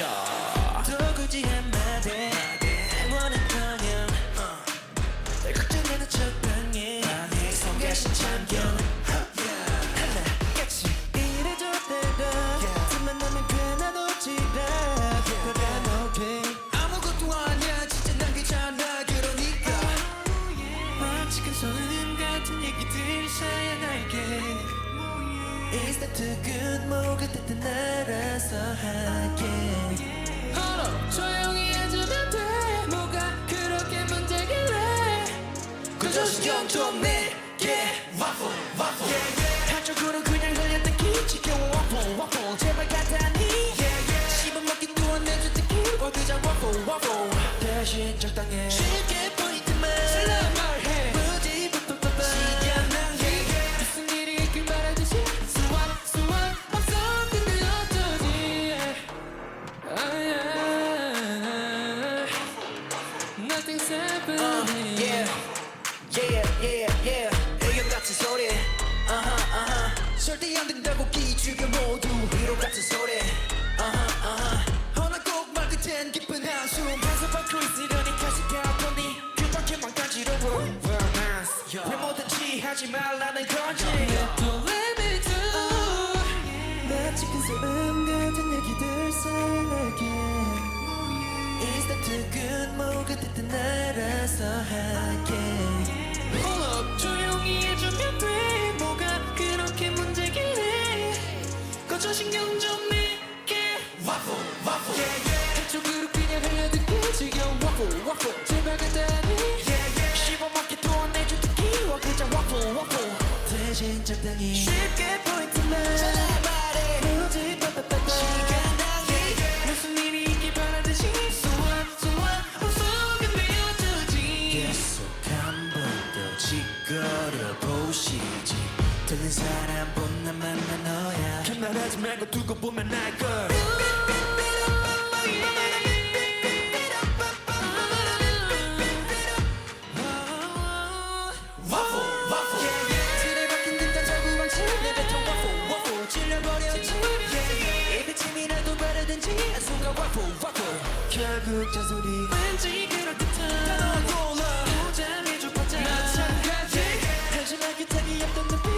yeah. 또 굳이 한마디 원한 커녕 날 걱정하는 척방해 성가신 참견 하나같이 이래도 되라 틈만 나면 괜나도지라 그래 I'm okay 아무것도 아니야. 진짜 난 괜찮아. 그러니까. 마치 그 소년 같은 얘기들 사야 나에게. Is that too good? 뭐 그때 알아서 하니 그저 신경 좀 내게 와플 와플. 한쪽으로 그냥 흘렸던 기 지겨워 와플 와플. 제발 간단히 씹어먹기도 안 내준 특히 어 그냥 와플 와플. 대신 적당해 기죽여 모두 위로 같은 소리. 아하, 아하. 허나 꼭말 끝엔 깊은 한숨. 가서 받고 있으려니 다시 가보니 그밖에만 간지러워. Nice. 왜 뭐든지 하지 말라는 건지. 또 let me do 마치 큰 소음 같은 얘기들 that too good 뭐가 됐든 알아서 할 짓거려 보시지. 듣는 사람 본나 만나 너야. 말하지 말고 두고 보면 알걸. 와플 결국 잔소리. 왠지 그럴듯한 up in the